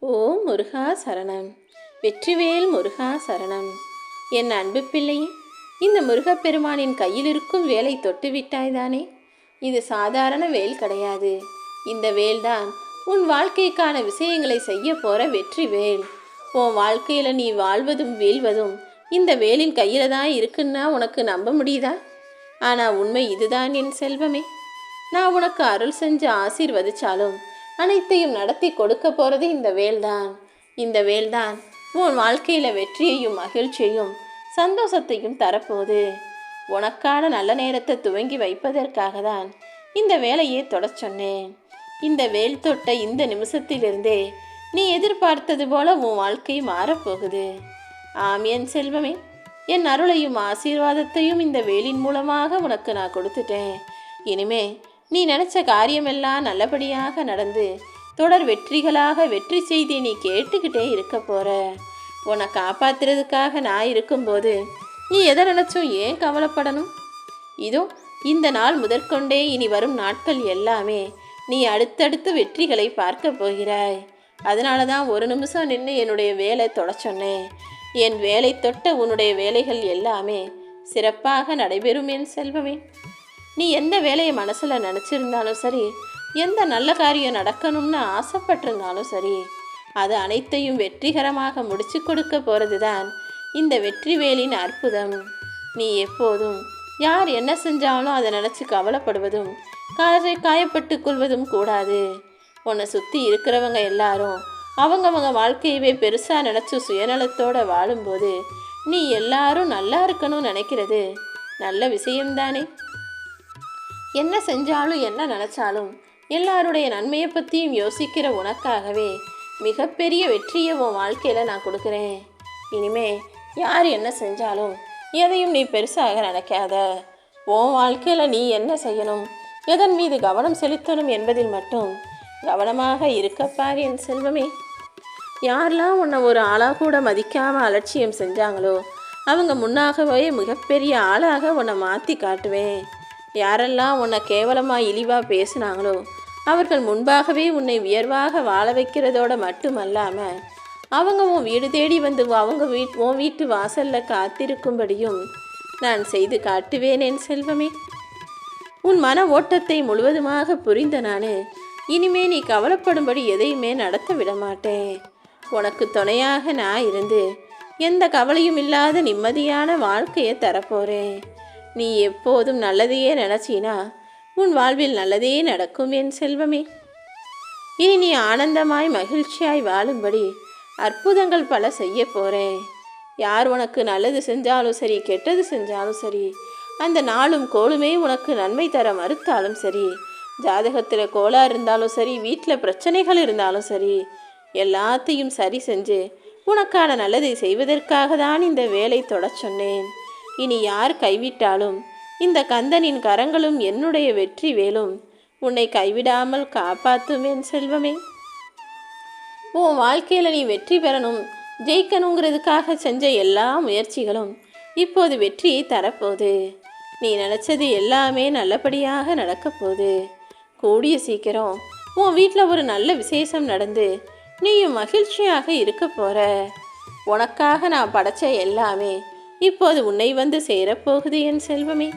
ஓம் முருகா சரணம். வெற்றிவேல் முருகா சரணம். என் அன்பு பிள்ளையே இந்த முருகப்பெருமானின் கையில் இருக்கும் வேலை தொட்டு விட்டாய்தானே இது சாதாரண வேல் கிடையாது. இந்த வேல்தான் உன் வாழ்க்கைக்கான விஷயங்களை செய்ய போற வெற்றி வேல். உன் வாழ்க்கையில் நீ வாழ்வதும் வீழ்வதும் இந்த வேலின் கையில் தான் இருக்குன்னா உனக்கு நம்ப முடியுதா? ஆனால் உண்மை இதுதான் என் செல்வமே. நான் உனக்கு அருள் செஞ்சு ஆசீர்வதிச்சாலும் அனைத்தையும் நடத்தி கொடுக்க போகிறது இந்த வேல்தான். இந்த வேல்தான் உன் வாழ்க்கையில் வெற்றியையும் மகிழ்ச்சியையும் சந்தோஷத்தையும் தரப்போகுது. உனக்கான நல்ல நேரத்தை துவங்கி வைப்பதற்காக தான் இந்த வேலையை தொடச் சொன்னேன். இந்த வேல் தொட்ட இந்த நிமிஷத்திலிருந்தே நீ எதிர்பார்த்தது போல உன் வாழ்க்கை மாறப்போகுது. ஆம் என் செல்வமே. என் அருளையும் ஆசீர்வாதத்தையும் இந்த வேலின் மூலமாக உனக்கு நான் கொடுத்துட்டேன். இனிமே நீ நினச்ச காரியமெல்லாம் நல்லபடியாக நடந்து தொடர் வெற்றிகளாக வெற்றி செய்தி நீ கேட்டுக்கிட்டே இருக்க போற. உன்னை காப்பாத்துறதுக்காக நான் இருக்கும்போது நீ எதை நினைச்சும் ஏன் கவலைப்படணும்? இதோ இந்த நாள் முதற்கொண்டே இனி வரும் நாட்கள் எல்லாமே நீ அடுத்தடுத்து வெற்றிகளை பார்க்க போகிறாய். அதனால தான் ஒரு நிமிஷம் நின்று என்னுடைய வேலை தொட சொன்னேன். என் வேலை தொட்ட உன்னுடைய வேலைகள் எல்லாமே சிறப்பாக நடைபெறும் என் செல்வமே. நீ எந்த வேலையை மனசில் நினச்சிருந்தாலும் சரி எந்த நல்ல காரியம் நடக்கணும்னு ஆசைப்பட்டிருந்தாலும் சரி அது அனைத்தையும் வெற்றிகரமாக முடிச்சு கொடுக்க போகிறது தான் இந்த வெற்றி வேலின் அற்புதம். நீ எப்போதும் யார் என்ன செஞ்சாலும் அதை நினச்சி கவலைப்படுவதும் காரை காயப்பட்டு கொள்வதும் கூடாது. உன்னை சுற்றி இருக்கிறவங்க எல்லாரும் அவங்கவங்க வாழ்க்கையவே பெருசாக நினச்சி சுயநலத்தோடு வாழும்போது நீ எல்லாரும் நல்லா இருக்கணும்னு நினைக்கிறது நல்ல விஷயம்தானே. என்ன செஞ்சாலும் என்ன நினச்சாலும் எல்லாருடைய நன்மையை பற்றியும் யோசிக்கிற உனக்காகவே மிகப்பெரிய வெற்றியை உன் வாழ்க்கையில் நான் கொடுக்குறேன். இனிமே யார் என்ன செஞ்சாலும் எதையும் நீ பெருசாக நினைக்காத. உன் வாழ்க்கையில் நீ என்ன செய்யணும் எதன் மீது கவனம் செலுத்தணும் என்பதில் மட்டும் கவனமாக இருக்கப்பார் என் செல்வமே. யாரெல்லாம் உன்னை ஒரு ஆளாக கூட மதிக்காமல் அலட்சியம் செஞ்சாங்களோ அவங்க முன்னாகவே மிகப்பெரிய ஆளாக உன்னை மாற்றி காட்டுவேன். யாரெல்லாம் உன்னை கேவலமாக இழிவாக பேசுனாங்களோ அவர்கள் முன்பாகவே உன்னை உயர்வாக வாழ வைக்கிறதோட மட்டுமல்லாமல் அவங்க உன் வீடு தேடி வந்து அவங்க வீட் உன் வீட்டு வாசலில் காத்திருக்கும்படியும் நான் செய்து காட்டுவேன் என் செல்வமே. உன் மன ஓட்டத்தை முழுவதுமாக புரிந்த நான் இனிமே நீ கவலைப்படும்படி எதையுமே நடத்த விட மாட்டேன் உனக்கு துணையாக நான் இருந்து எந்த கவலையும் இல்லாத நிம்மதியான வாழ்க்கையை தரப்போகிறேன் நீ எப்போதும் நல்லதையே நினச்சினா உன் வாழ்வில் நல்லதே நடக்கும் என் செல்வமே. இனி நீ ஆனந்தமாய் மகிழ்ச்சியாய் வாழும்படி அற்புதங்கள் பல செய்ய போகிறேன் யார் உனக்கு நல்லது செஞ்சாலும் சரி கெட்டது செஞ்சாலும் சரி அந்த நாளும் கோளுமே உனக்கு நன்மை தர மறுத்தாலும் சரி ஜாதகத்தில் கோலா இருந்தாலும் சரி வீட்டில் பிரச்சனைகள் இருந்தாலும் சரி எல்லாத்தையும் சரி செஞ்சு உனக்கான நல்லதை செய்வதற்காக தான் இந்த வேலை தொட சொன்னேன். இனி யார் கைவிட்டாலும் இந்த கந்தனின் கரங்களும் என்னுடைய வெற்றி வேலும். உன்னை கைவிடாமல் காப்பாத்தும் என் செல்வமே. உன் வாழ்க்கையில் நீ வெற்றி பெறணும். ஜெயிக்கணுங்கிறதுக்காக செஞ்ச எல்லா முயற்சிகளும் இப்போது வெற்றியை தரப்போகுது. நீ நினச்சது எல்லாமே நல்லபடியாக நடக்கப் போகுது கூடிய சீக்கிரம் உன் வீட்டில் ஒரு நல்ல விசேஷம் நடந்து நீயும் மகிழ்ச்சியாக இருக்க போகிற உனக்காக நான் படைச்ச எல்லாமே இப்போது உன்னை வந்து சேரப்போகுது என் செல்வமே.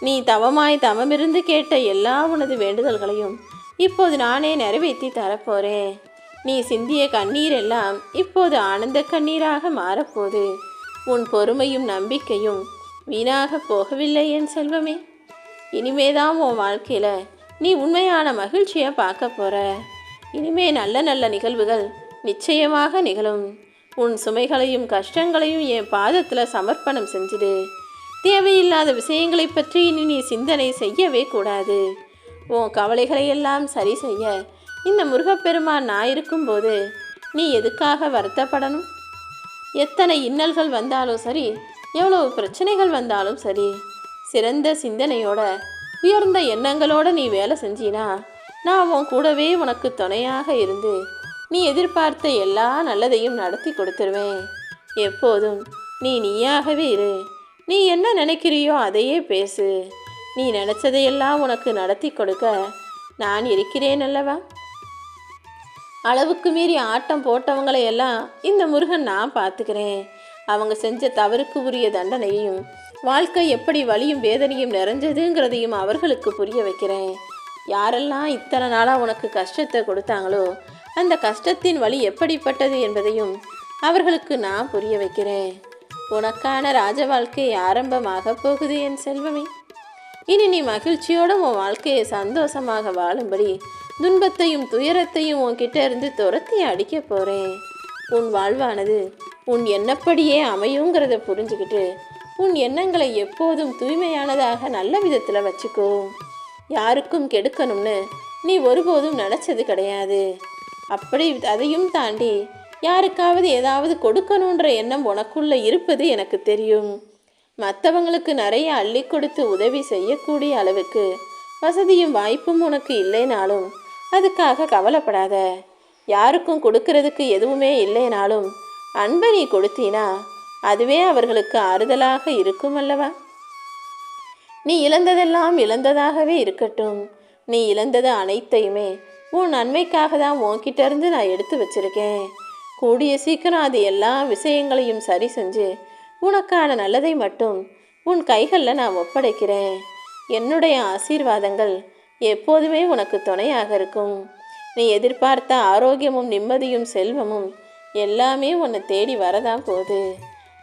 நீ தவமாய் தவமிருந்து கேட்ட எல்லா உனது வேண்டுதல்களையும் இப்போது நானே நிறைவேற்றி தரப்போறேன். நீ சிந்திய கண்ணீர் எல்லாம் இப்போது ஆனந்த கண்ணீராக மாறப்போது உன் பொறுமையும் நம்பிக்கையும் வீணாக போகவில்லை என் செல்வமே. இனிமேதான் உன் வாழ்க்கையில் நீ உண்மையான மகிழ்ச்சியை பார்க்க போற. இனிமே நல்ல நல்ல நிகழ்வுகள் நிச்சயமாக நிகழும். உன் சுமைகளையும் கஷ்டங்களையும் என் பாதத்தில் சமர்ப்பணம் செஞ்சிடு. தேவையில்லாத விஷயங்களை பற்றி இனி நீ சிந்தனை செய்யவே கூடாது. உன் கவலைகளை எல்லாம் சரி செய்ய. இந்த முருகப்பெருமான் நான் இருக்கும்போது நீ எதுக்காக வருத்தப்படணும்? எத்தனை இன்னல்கள் வந்தாலும் சரி எவ்வளவு பிரச்சனைகள் வந்தாலும் சரி சிறந்த சிந்தனையோட உயர்ந்த எண்ணங்களோட நீ வேலை செஞ்சினா நான் உன் கூடவே உனக்கு துணையாக இருந்து நீ எதிர்பார்த்த எல்லா நல்லதையும் நடத்தி கொடுத்துருவேன். எப்போதும் நீ நீயாகவே இரு. நீ என்ன நினைக்கிறியோ அதையே பேசு. நீ நினச்சதையெல்லாம் உனக்கு நடத்தி கொடுக்க நான் இருக்கிறேன் அல்லவா? அளவுக்கு மீறி ஆட்டம் போட்டவங்களை எல்லாம் இந்த முருகன் நான் பார்த்துக்கிறேன். அவங்க செஞ்ச தவறுக்கு உரிய தண்டனையையும் வாழ்க்கை எப்படி வலியும் வேதனையும் நிறைஞ்சதுங்கிறதையும் அவர்களுக்கு புரிய வைக்கிறேன். யாரெல்லாம் இத்தனை நாளாக உனக்கு கஷ்டத்தை கொடுத்தாங்களோ அந்த கஷ்டத்தின் வழி எப்படிப்பட்டது என்பதையும் அவர்களுக்கு நான் புரிய வைக்கிறேன். உனக்கான ராஜ வாழ்க்கை ஆரம்பமாக போகுது என் செல்வமே. இனி நீ மகிழ்ச்சியோட உன் வாழ்க்கையை சந்தோஷமாக வாழும்படி துன்பத்தையும் துயரத்தையும் உன்கிட்ட இருந்து துரத்தி அடிக்க போகிறேன் உன் வாழ்வானது உன் எண்ணப்படியே அமையுங்கிறத புரிஞ்சுக்கிட்டு உன் எண்ணங்களை எப்போதும் தூய்மையானதாக நல்ல விதத்தில் வச்சுக்கோ. யாருக்கும் கெடுக்கணும்னு நீ ஒருபோதும் நினச்சது கிடையாது. அப்படி அதையும் தாண்டி யாருக்காவது ஏதாவது கொடுக்கணுன்ற எண்ணம் உனக்குள்ள இருப்பது எனக்கு தெரியும். மற்றவங்களுக்கு நிறைய அள்ளி கொடுத்து உதவி செய்யக்கூடிய அளவுக்கு வசதியும் வாய்ப்பும் உனக்கு இல்லைனாலும் அதுக்காக கவலைப்படாத. யாருக்கும் கொடுக்கறதுக்கு எதுவுமே இல்லைனாலும் அன்பை நீ கொடுத்தீனா அதுவே அவர்களுக்கு ஆறுதலாக இருக்கும் அல்லவா? நீ இழந்ததெல்லாம் இழந்ததாகவே இருக்கட்டும். நீ இழந்தது அனைத்தையுமே உன் நன்மைக்காக தான் உன்கிட்ட இருந்து நான் எடுத்து வச்சிருக்கேன். கூடிய சீக்கிரம் அது எல்லா விஷயங்களையும் சரி செஞ்சு உனக்கான நல்லதை மட்டும் உன் கைகளில் நான் ஒப்படைக்கிறேன். என்னுடைய ஆசீர்வாதங்கள் எப்போதுமே உனக்கு துணையாக இருக்கும். நீ எதிர்பார்த்த ஆரோக்கியமும் நிம்மதியும் செல்வமும் எல்லாமே உன்னை தேடி வரதான் போகுது.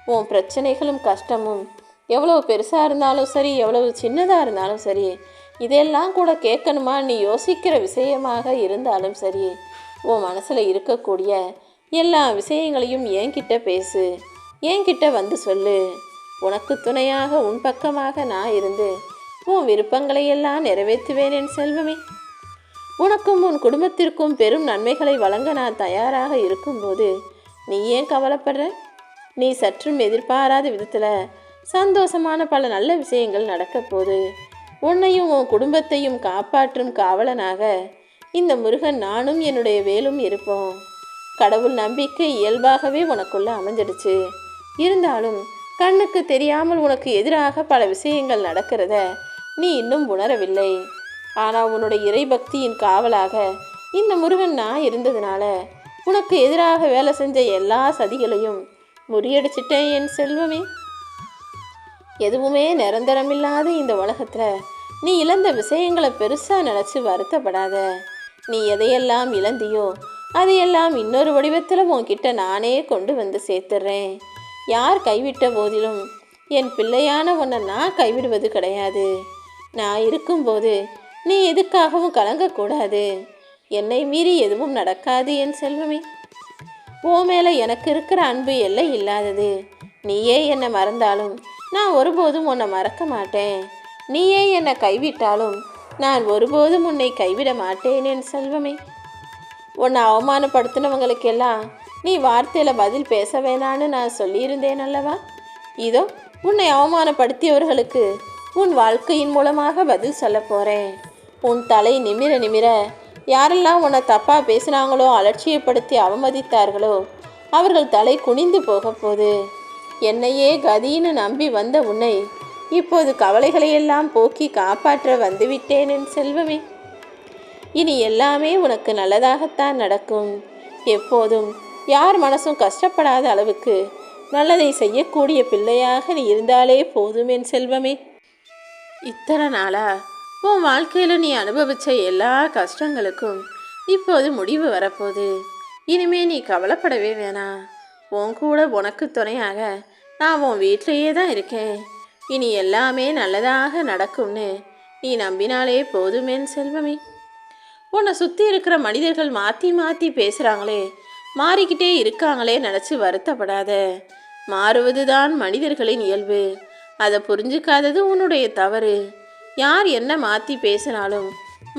உன் பிரச்சனைகளும் கஷ்டமும் எவ்வளோ பெருசாக இருந்தாலும் சரி எவ்வளவு சின்னதாக இருந்தாலும் சரி இதெல்லாம் கூட கேட்கணுமா? நீ யோசிக்கிற விஷயமாக இருந்தாலும் சரி. உன் மனசில் இருக்கக்கூடிய எல்லா விஷயங்களையும் என்கிட்ட பேசு. என்கிட்ட வந்து சொல்லு. உனக்கு துணையாக உன் பக்கமாக நான் இருந்து உன் விருப்பங்களை எல்லாம் நிறைவேற்றுவேன் என் செல்வமே. உனக்கும் உன் குடும்பத்திற்கும் பெரும் நன்மைகளை வழங்க நான் தயாராக இருக்கும்போது நீ ஏன் கவலைப்படுற? நீ சற்றும் எதிர்பாராத விதத்தில் சந்தோஷமான பல நல்ல விஷயங்கள் நடக்கப் போகுது. உன்னையும் உன் குடும்பத்தையும் காப்பாற்றும் காவலனாக இந்த முருகன் நானும் என்னுடைய வேலும் இருப்போம். கடவுள் நம்பிக்கை இயல்பாகவே உனக்குள்ள அமைஞ்சிடுச்சு. இருந்தாலும் கண்ணுக்கு தெரியாமல் உனக்கு எதிராக பல விஷயங்கள் நடக்கிறத நீ இன்னும் உணரவில்லை. ஆனால் உன்னுடைய இறைபக்தியின் காவலாக இந்த முருகன் நான் இருந்ததுனால உனக்கு எதிராக வேலை செஞ்ச எல்லா சதிகளையும் முறியடிச்சிட்டேன் என் செல்வமே. எதுவுமே நிரந்தரமில்லாத இந்த உலகத்தில் நீ இழந்த விஷயங்களை பெருசாக நினச்சி வருத்தப்படாத. நீ எதையெல்லாம் இழந்தியோ அதையெல்லாம் இன்னொரு வடிவத்தில் உன்கிட்ட நானே கொண்டு வந்து சேர்த்துறேன். யார் கைவிட்ட போதிலும் என் பிள்ளையான உன்னை நான் கைவிடுவது கிடையாது. நான் இருக்கும்போது நீ எதுக்காகவும் கலங்கக்கூடாது. என்னை மீறி எதுவும் நடக்காது என் செல்வமே. ஓ மேலே எனக்கு இருக்கிற அன்பு எல்லை இல்லாதது. நீயே என்னை மறந்தாலும் நான் ஒருபோதும் உன்னை மறக்க மாட்டேன். நீயே என்னை கைவிட்டாலும் நான் ஒருபோதும் உன்னை கைவிட மாட்டேன் என் செல்வமே. உன்னை அவமானப்படுத்தினவங்களுக்கெல்லாம் நீ வார்த்தையில் பதில் பேச வேணான்னு நான் சொல்லியிருந்தேன் அல்லவா? இதோ உன்னை அவமானப்படுத்தியவர்களுக்கு உன் வாழ்க்கையின் மூலமாக பதில் சொல்ல போகிறேன் உன் தலை நிமிர நிமிர யாரெல்லாம் உன்னை தப்பாக பேசினாங்களோ அலட்சியப்படுத்தி அவமதித்தார்களோ அவர்கள் தலை குனிந்து போக போகுது. என்னையே கதின்னு நம்பி வந்த உன்னை இப்போது கவலைகளையெல்லாம் போக்கி காப்பாற்ற வந்துவிட்டேன் என் செல்வமே. இனி எல்லாமே உனக்கு நல்லதாகத்தான் நடக்கும். எப்போதும் யார் மனசும் கஷ்டப்படாத அளவுக்கு நல்லதை செய்யக்கூடிய பிள்ளையாக நீ இருந்தாலே போதும் என் செல்வமே. இத்தனை நாளா உன் வாழ்க்கையில் நீ அனுபவித்த எல்லா கஷ்டங்களுக்கும் இப்போது முடிவு வரப்போகுது. இனிமே நீ கவலைப்படவே வேணாம். உன் கூட உனக்கு துணையாக நான் உன் வீட்டிலேயே தான் இருக்கேன். இனி எல்லாமே நல்லதாக நடக்கும்னு நீ நம்பினாலே போதுமேன் செல்வமே. உன்னை சுற்றி இருக்கிற மனிதர்கள் மாற்றி மாற்றி பேசுகிறாங்களே மாறிக்கிட்டே இருக்காங்களே நினச்சி வருத்தப்படாத. மாறுவது தான் மனிதர்களின் இயல்பு. அதை புரிஞ்சுக்காதது உன்னுடைய தவறு. யார் என்ன மாற்றி பேசினாலும்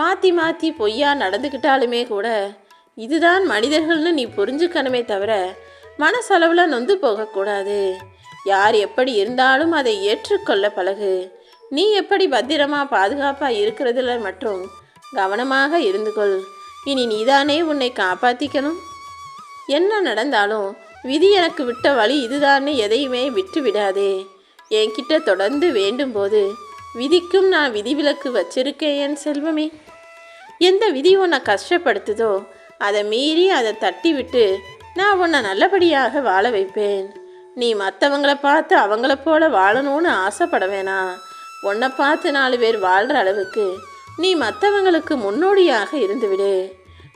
மாற்றி மாற்றி பொய்யா நடந்துக்கிட்டாலுமே கூட இதுதான் மனிதர்கள்னு நீ புரிஞ்சுக்கணுமே தவிர மனசளவில் நொந்து போகக்கூடாது. யார் எப்படி இருந்தாலும் அதை ஏற்றுக்கொள்ள பழகு. நீ எப்படி பத்திரமா பாதுகாப்பாக இருக்கிறதுல மற்றும் கவனமாக இருந்து கொள். இனி நீதானே உன்னை காப்பாற்றிக்கணும் என்ன நடந்தாலும் விதி எனக்கு விட்ட வழி இதுதான்னு எதையுமே விட்டு விடாதே. என்கிட்ட தொடர்ந்து வேண்டும் போது விதிக்கும் நான் விதிவிலக்கு வச்சிருக்கேன் என் செல்வமே. எந்த விதி உன்னை கஷ்டப்படுத்துதோ அதை மீறி அதை தட்டிவிட்டு நான் உன்னை நல்லபடியாக வாழ வைப்பேன். நீ மற்றவங்கள பார்த்து அவங்கள போல வாழணும்னு ஆசைப்பட வேணாம் உன்னை பார்த்து நாலு பேர் வாழ்கிற அளவுக்கு நீ மற்றவங்களுக்கு முன்னோடியாக இருந்துவிடு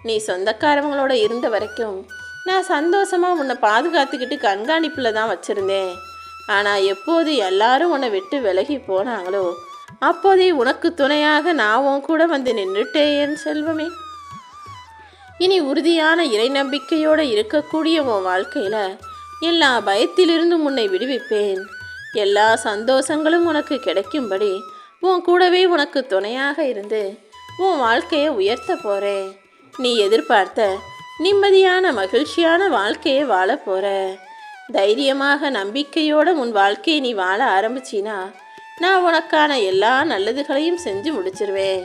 நீ சொந்தக்காரவங்களோட இருந்த வரைக்கும் நான் சந்தோஷமாக உன்னை பாதுகாத்துக்கிட்டு கண்காணிப்பில் தான் வச்சுருந்தேன். ஆனால் எப்போது எல்லாரும் உன்னை விட்டு விலகி போனாங்களோ அப்போதே உனக்கு துணையாக நான் உன் கூட வந்து நின்றுட்டேன் செல்வமே. இனி உறுதியான இறை நம்பிக்கையோடு இருக்கக்கூடிய உன் வாழ்க்கையில் எல்லா பயத்திலிருந்தும் உன்னை விடுவிப்பேன். எல்லா சந்தோஷங்களும் உனக்கு கிடைக்கும்படி உன் கூடவே உனக்கு துணையாக இருந்து உன் வாழ்க்கையை உயர்த்த போகிறேன் நீ எதிர்பார்த்த நிம்மதியான மகிழ்ச்சியான வாழ்க்கையை வாழ போகிற தைரியமாக நம்பிக்கையோட உன் வாழ்க்கையை நீ வாழ ஆரம்பிச்சினா நான் உனக்கான எல்லா நல்லதுகளையும் செஞ்சு முடிச்சிருவேன்.